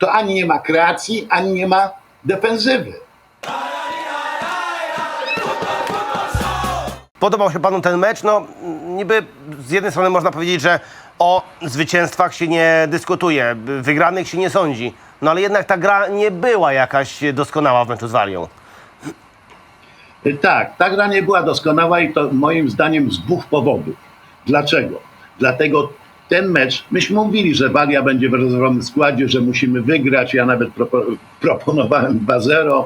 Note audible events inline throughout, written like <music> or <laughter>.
to ani nie ma kreacji, ani nie ma defensywy. Podobał się panu ten mecz? No, niby z jednej strony można powiedzieć, że o zwycięstwach się nie dyskutuje, wygranych się nie sądzi. No ale jednak ta gra nie była jakaś doskonała w meczu z Walią. Tak, ta gra nie była doskonała i to moim zdaniem z dwóch powodów. Dlaczego? Dlatego ten mecz, myśmy mówili, że Walia będzie w rezerwowym składzie, że musimy wygrać. Ja nawet propo- proponowałem 2-0,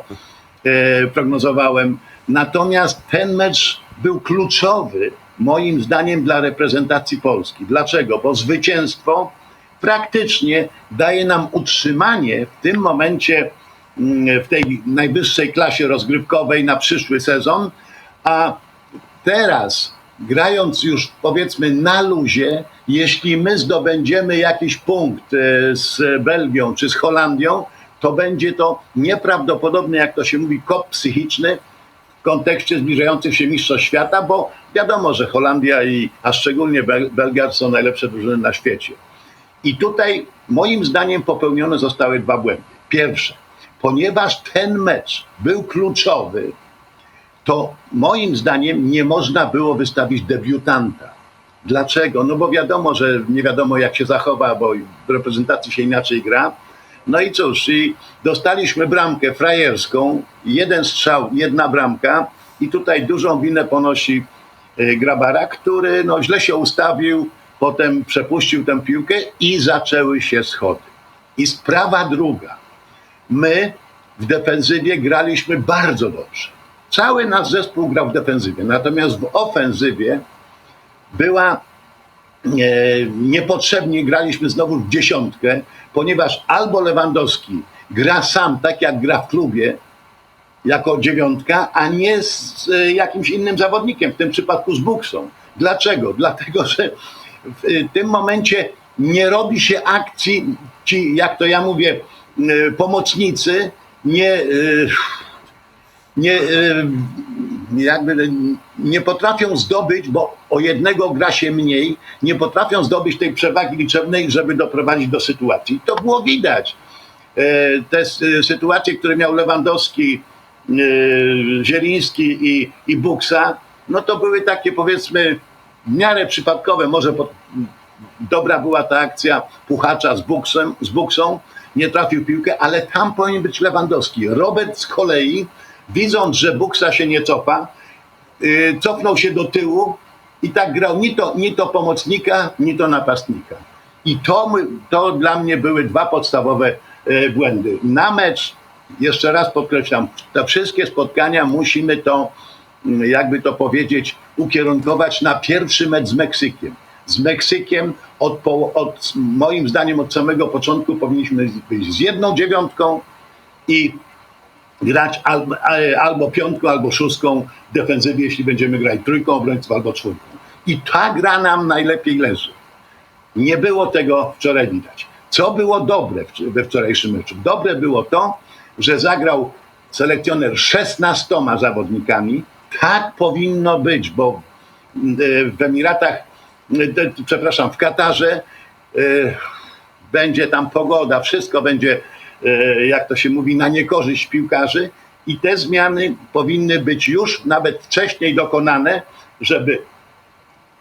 e, prognozowałem. Natomiast ten mecz był kluczowy, moim zdaniem, dla reprezentacji Polski. Dlaczego? Bo zwycięstwo praktycznie daje nam utrzymanie w tym momencie mm, w tej najwyższej klasie rozgrywkowej na przyszły sezon, a teraz grając już powiedzmy na luzie, jeśli my zdobędziemy jakiś punkt e, z Belgią czy z Holandią, to będzie to nieprawdopodobny, jak to się mówi, kop psychiczny w kontekście zbliżających się mistrzostw świata, bo wiadomo, że Holandia i a szczególnie Bel- Belgia są najlepsze drużyny na świecie. I tutaj moim zdaniem popełnione zostały dwa błędy. Pierwsze, ponieważ ten mecz był kluczowy, to moim zdaniem nie można było wystawić debiutanta. Dlaczego? No bo wiadomo, że nie wiadomo jak się zachowa, bo w reprezentacji się inaczej gra. No i cóż, i dostaliśmy bramkę frajerską, jeden strzał, jedna bramka i tutaj dużą winę ponosi y, Grabara, który no, źle się ustawił, potem przepuścił tę piłkę i zaczęły się schody. I sprawa druga. My w defensywie graliśmy bardzo dobrze. Cały nasz zespół grał w defensywie, natomiast w ofensywie była e, niepotrzebnie graliśmy znowu w dziesiątkę, ponieważ albo Lewandowski gra sam tak jak gra w klubie, jako dziewiątka, a nie z e, jakimś innym zawodnikiem, w tym przypadku z Buksą. Dlaczego? Dlatego, że w e, tym momencie nie robi się akcji, ci, jak to ja mówię, e, pomocnicy, nie, e, nie, e, jakby nie potrafią zdobyć, bo o jednego gra się mniej, nie potrafią zdobyć tej przewagi liczebnej, żeby doprowadzić do sytuacji. To było widać. E, Te s- sytuacje, które miał Lewandowski, e, Zieliński i, i Buksa, no to były takie powiedzmy w miarę przypadkowe. Może dobra była ta akcja Puchacza z, Buksem, z Buksą, nie trafił piłkę, ale tam powinien być Lewandowski. Robert z kolei, widząc, że Buksa się nie cofa, yy, cofnął się do tyłu i tak grał ni to, ni to pomocnika, ni to napastnika. I to, to dla mnie były dwa podstawowe e, błędy. Na mecz, jeszcze raz podkreślam, te wszystkie spotkania musimy to, mm, jakby to powiedzieć, ukierunkować na pierwszy mecz z Meksykiem. Z Meksykiem od, od, moim zdaniem od samego początku powinniśmy być z jedną dziewiątką i grać albo, e, albo piątką, albo szóstką w defensywie, jeśli będziemy grać trójką obrońców albo czwórką. I ta gra nam najlepiej leży. Nie było tego wczoraj widać. Co było dobre we wczorajszym meczu? Dobre było to, że zagrał selekcjoner 16 zawodnikami. Tak powinno być, bo e, w Emiratach, e, przepraszam, w Katarze będzie tam pogoda, wszystko będzie, jak to się mówi, na niekorzyść piłkarzy i te zmiany powinny być już nawet wcześniej dokonane, żeby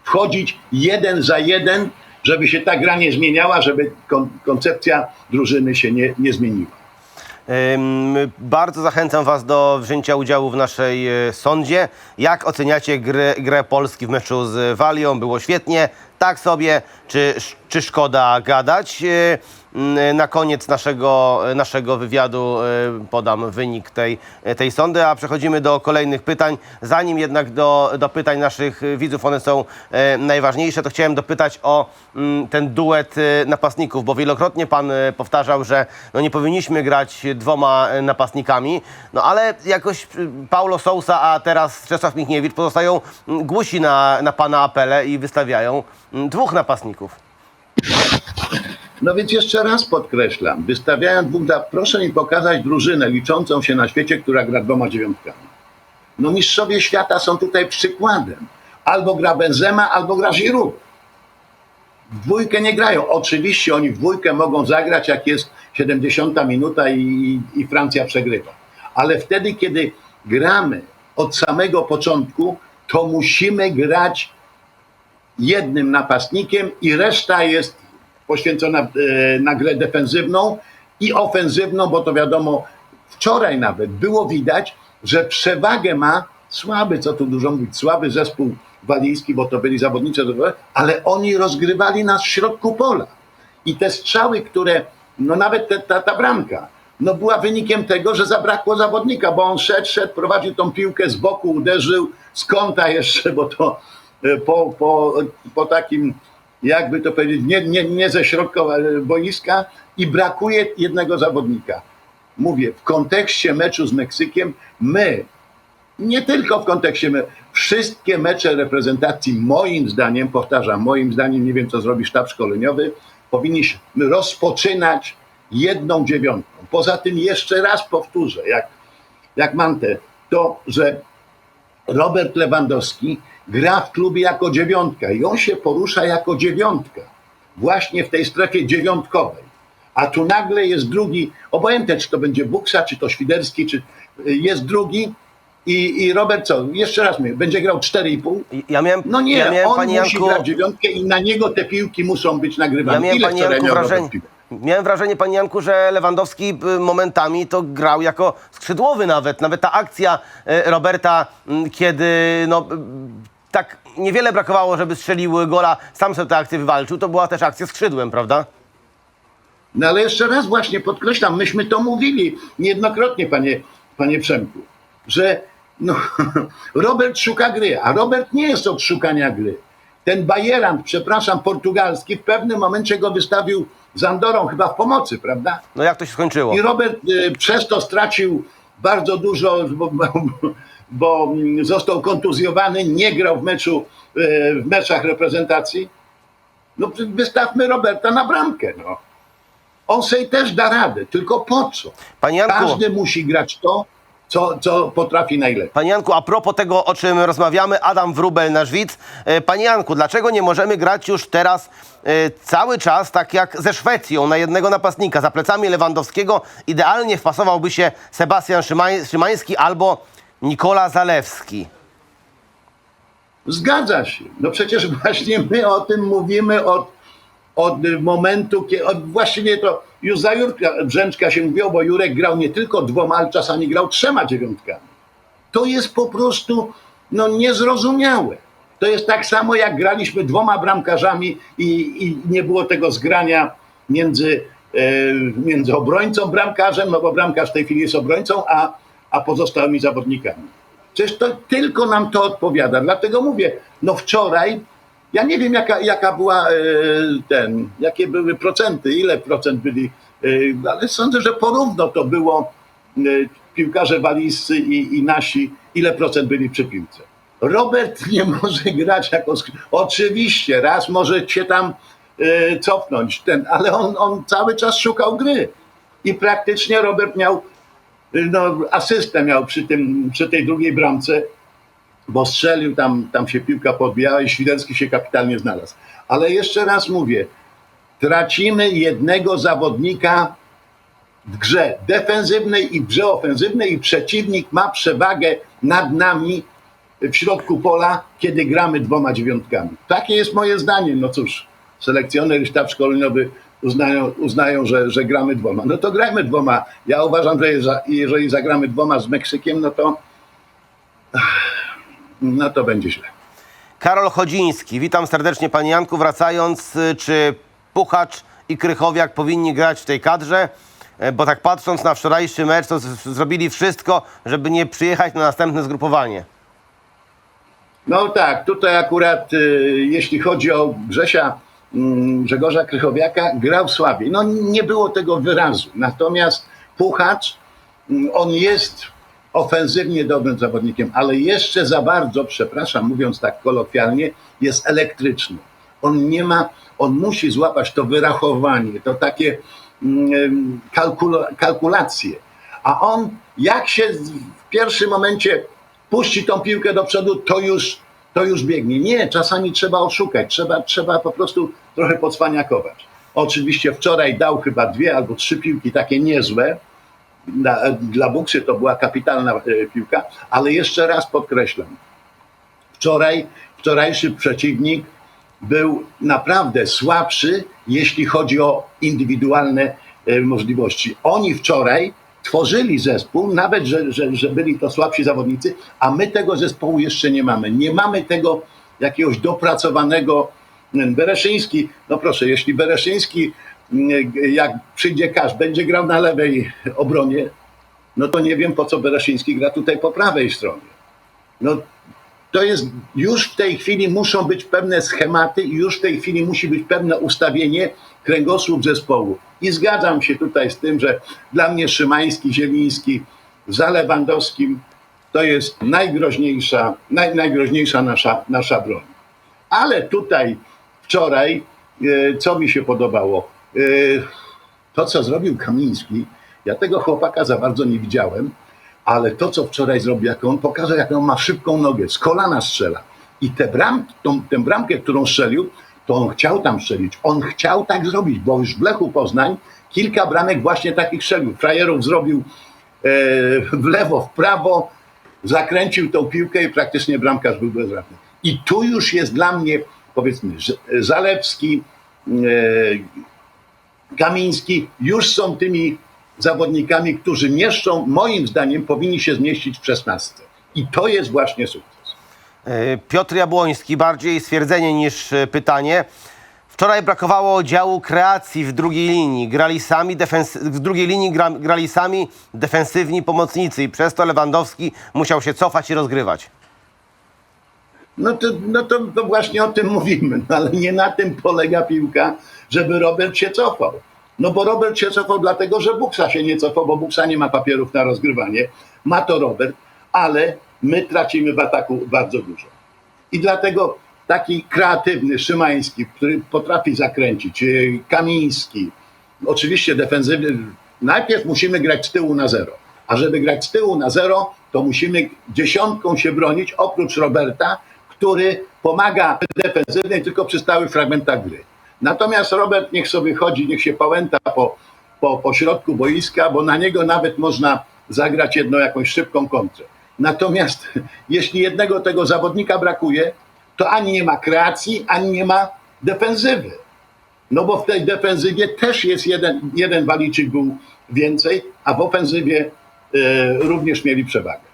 wchodzić jeden za jeden, żeby się ta gra nie zmieniała, żeby kon- koncepcja drużyny się nie, nie zmieniła. Bardzo zachęcam Was do wzięcia udziału w naszej e, sądzie. Jak oceniacie grę, grę Polski w meczu z Walią? Było świetnie, tak sobie, czy, czy szkoda gadać? Mm, Na koniec naszego, naszego wywiadu e, podam wynik tej, tej sądy, a przechodzimy do kolejnych pytań. Zanim jednak do, do pytań naszych widzów, one są e, najważniejsze, to chciałem dopytać o mm, ten duet napastników, bo wielokrotnie Pan powtarzał, że no nie powinniśmy grać dwoma napastnikami, no ale jakoś Paulo Sousa, a teraz Czesław Michniewicz pozostają mm, głusi na, na Pana apele i wystawiają mm, dwóch napastników. No więc jeszcze raz podkreślam, wystawiając dwóch, proszę mi pokazać drużynę liczącą się na świecie, która gra dwoma dziewiątkami. No mistrzowie świata są tutaj przykładem. Albo gra Benzema, albo gra Giroud. w dwójkę nie grają. Oczywiście oni w dwójkę mogą zagrać, jak jest 70 minuta i, i Francja przegrywa. Ale wtedy, kiedy gramy od samego początku, to musimy grać jednym napastnikiem i reszta jest poświęcona e, na grę defensywną i ofensywną, bo to wiadomo, wczoraj nawet było widać, że przewagę ma słaby, co tu dużo mówić, słaby zespół walijski, bo to byli zawodnicy, ale oni rozgrywali nas w środku pola. I te strzały, które, no nawet te, ta, ta bramka, no była wynikiem tego, że zabrakło zawodnika, bo on szedł, szedł, prowadził tą piłkę z boku, uderzył z kąta jeszcze, bo to e, po, po, po takim, jakby to powiedzieć, nie, nie, nie ze środka boiska i brakuje jednego zawodnika. Mówię, w kontekście meczu z Meksykiem, my, nie tylko w kontekście, me- wszystkie mecze reprezentacji, moim zdaniem, powtarzam, moim zdaniem, nie wiem co zrobi sztab szkoleniowy, powinniśmy rozpoczynać jedną dziewiątką. Poza tym jeszcze raz powtórzę, jak, jak mantę, to, że Robert Lewandowski gra w klubie jako dziewiątka i on się porusza jako dziewiątka. Właśnie w tej strefie dziewiątkowej. A tu nagle jest drugi, obojętnie czy to będzie Buksa, czy to Świderski, czy jest drugi i, i Robert co? Jeszcze raz mówię, będzie grał 4,5. Ja miałem, No nie, ja miałem on musi Janku, grać dziewiątkę i na niego te piłki muszą być nagrywane. Ja miałem, Ile panie Janku, wrażenie? Miałem wrażenie, panie Janku, że Lewandowski y, momentami to grał jako skrzydłowy nawet. Nawet ta akcja y, Roberta, mm, kiedy no, y, tak niewiele brakowało, żeby strzelił gola, sam sobie tę akcję wywalczył, to była też akcja skrzydłem, prawda? No ale jeszcze raz właśnie podkreślam, myśmy to mówili niejednokrotnie, panie, panie Przemku, że no, <laughs> Robert szuka gry, a Robert nie jest od szukania gry. Ten Bajerant, przepraszam, portugalski, w pewnym momencie go wystawił z Andorą chyba w pomocy, prawda? No jak to się skończyło? I Robert y, przez to stracił bardzo dużo, bo, bo, bo mm, został kontuzjowany, nie grał w meczu, y, w meczach reprezentacji. No wystawmy Roberta na bramkę, no. On sobie też da radę, tylko po co? Panie Janku, Każdy musi grać to, co, co potrafi najlepiej. Panie Janku, a propos tego, o czym rozmawiamy, Adam Wrubel, nasz widz. E, Panie Janku, dlaczego nie możemy grać już teraz e, cały czas tak jak ze Szwecją na jednego napastnika? Za plecami Lewandowskiego idealnie wpasowałby się Sebastian Szymań, Szymański albo Nikola Zalewski. Zgadza się. No przecież <laughs> właśnie my o tym mówimy od, od momentu, kiedy od, to już za Jurka Brzęczka się mówiło, bo Jurek grał nie tylko dwoma, ale czasami grał trzema dziewiątkami. To jest po prostu no, niezrozumiałe. To jest tak samo, jak graliśmy dwoma bramkarzami i, i nie było tego zgrania między, e, między obrońcą, bramkarzem, no bo bramkarz w tej chwili jest obrońcą, a, a pozostałymi zawodnikami. Przecież to tylko nam to odpowiada. Dlatego mówię, no wczoraj, ja nie wiem jaka, jaka była e, ten, jakie były procenty, ile procent byli, e, ale sądzę, że porówno to było e, piłkarze walijscy i, i nasi, ile procent byli przy piłce. Robert nie może grać jako skrzy- Oczywiście, raz może się tam cofnąć, ten, ale on, on cały czas szukał gry. I praktycznie Robert miał no, asystę miał przy, tym, przy tej drugiej bramce, bo strzelił, tam, tam się piłka podbijała i Świderski się kapitalnie znalazł. Ale jeszcze raz mówię, tracimy jednego zawodnika w grze defensywnej i w grze ofensywnej i przeciwnik ma przewagę nad nami w środku pola, kiedy gramy dwoma dziewiątkami. Takie jest moje zdanie. No cóż, selekcjoner i sztab szkoleniowy uznają, uznają że, że gramy dwoma. No to grajmy dwoma. Ja uważam, że jeżeli zagramy dwoma z Meksykiem, no to no to będzie źle. Karol Chodziński, witam serdecznie Panie Janku. Wracając, y, czy Puchacz i Krychowiak powinni grać w tej kadrze? E, Bo tak patrząc na wczorajszy mecz, to zrobili wszystko, żeby nie przyjechać na następne zgrupowanie. No tak, tutaj akurat y, jeśli chodzi o Grzesia mm, Grzegorza Krychowiaka, grał słabiej. No nie było tego wyrazu. Natomiast Puchacz, mm, on jest ofensywnie dobrym zawodnikiem, ale jeszcze za bardzo, przepraszam, mówiąc tak kolokwialnie, jest elektryczny. On nie ma, on musi złapać to wyrachowanie, to takie mm, kalkula, kalkulacje. A on, jak się w pierwszym momencie puści tą piłkę do przodu, to już to już biegnie. Nie, czasami trzeba oszukać, trzeba, trzeba po prostu trochę podswaniakować. Oczywiście wczoraj dał chyba dwie albo trzy piłki takie niezłe. Dla, dla Buksy to była kapitalna e, piłka, ale jeszcze raz podkreślam. Wczoraj, wczorajszy przeciwnik był naprawdę słabszy, jeśli chodzi o indywidualne e, możliwości. Oni wczoraj tworzyli zespół, nawet że, że, że byli to słabsi zawodnicy, a my tego zespołu jeszcze nie mamy. Nie mamy tego jakiegoś dopracowanego. mm, Bereszyński, no proszę, jeśli Bereszyński, mm, jak przyjdzie Kasz, będzie grał na lewej obronie, no to nie wiem po co Bereszyński gra tutaj po prawej stronie. No to jest, już w tej chwili muszą być pewne schematy i już w tej chwili musi być pewne ustawienie, kręgosłup zespołu. I zgadzam się tutaj z tym, że dla mnie Szymański, Zieliński, za Lewandowskim to jest najgroźniejsza, naj, najgroźniejsza nasza, nasza broń. Ale tutaj wczoraj, e, co mi się podobało? To, co zrobił Kamiński, ja tego chłopaka za bardzo nie widziałem, ale to, co wczoraj zrobił, jak on pokazał, jak on ma szybką nogę, z kolana strzela. I tę bram, tę bramkę, którą strzelił, to on chciał tam strzelić. On chciał tak zrobić, bo już w Lechu Poznań kilka bramek właśnie takich strzelił. Frajerów zrobił e, w lewo, w prawo, zakręcił tą piłkę i praktycznie bramkarz był bezradny. I tu już jest dla mnie, powiedzmy, Zalewski, e, Kamiński już są tymi zawodnikami, którzy mieszczą, moim zdaniem, powinni się zmieścić w 16. I to jest właśnie sukces. E, Piotr Jabłoński, bardziej stwierdzenie niż e, pytanie. Wczoraj brakowało działu kreacji w drugiej linii. Grali sami w drugiej linii gra- grali sami defensywni pomocnicy i przez to Lewandowski musiał się cofać i rozgrywać. No to, no to, to właśnie o tym mówimy, no ale nie na tym polega piłka, żeby Robert się cofał. No bo Robert się cofał dlatego, że Buksa się nie cofał, bo Buksa nie ma papierów na rozgrywanie. Ma to Robert, ale my tracimy w ataku bardzo dużo. I dlatego taki kreatywny Szymański, który potrafi zakręcić, yy, Kamiński, oczywiście defensywny, najpierw musimy grać z tyłu na zero. A żeby grać z tyłu na zero, to musimy dziesiątką się bronić, oprócz Roberta, który pomaga defensywnie tylko przy stałych fragmentach gry. Natomiast Robert niech sobie chodzi, niech się pałęta po, po, po środku boiska, bo na niego nawet można zagrać jedną jakąś szybką kontrę. Natomiast <laughs> jeśli jednego tego zawodnika brakuje, to ani nie ma kreacji, ani nie ma defensywy. No bo w tej defensywie też jest jeden, jeden waliczyk był więcej, a w ofensywie e, również mieli przewagę.